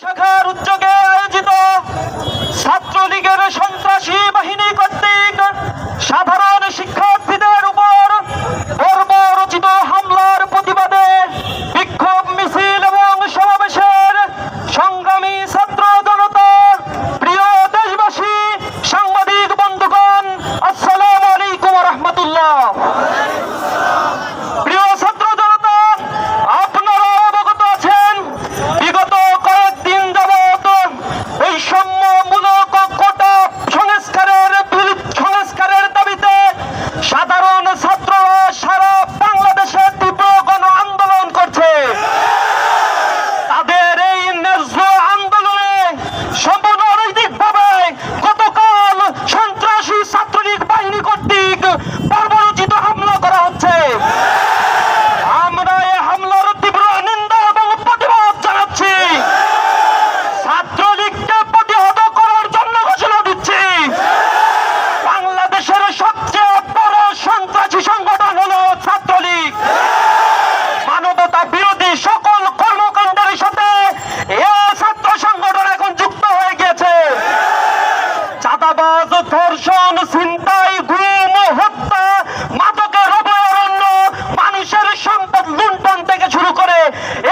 শাখার উচ্চ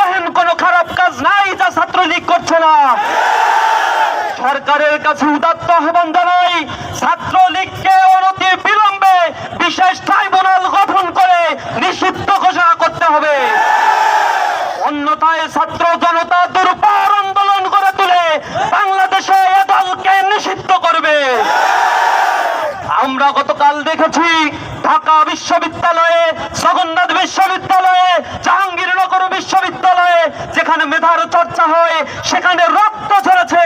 এহেন কোনো খারাপ কাজ নাই যা ছাত্রলীগ করছে না। সরকারের কাছে উদাত্ত আহ্বান জানাই, ছাত্রলীগকে অনতি বিলম্বে বিশেষ ট্রাইব্যুনাল গঠন আমরা গতকাল দেখেছি ঢাকা বিশ্ববিদ্যালয়ে, জগন্নাথ বিশ্ববিদ্যালয়ে, জাহাঙ্গীরনগর বিশ্ববিদ্যালয়ে যেখানে মেধার চর্চা হয়, সেখানে রক্ত ঝরেছে।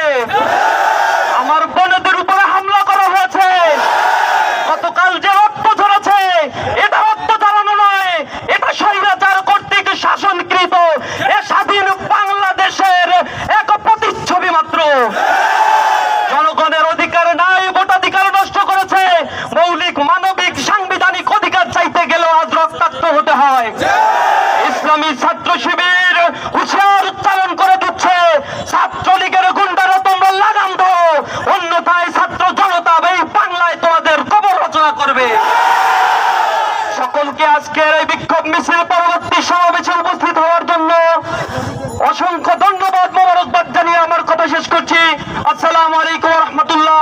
আমাদেরকে আজকের এই বিক্ষোভ মিছিল পরবর্তী সমাবেশে উপস্থিত হওয়ার জন্য অসংখ্য ধন্যবাদ মোবারকবাদ জানিয়ে আমার কথা শেষ করছি। আসসালামু আলাইকুম রহমতুল্লাহ।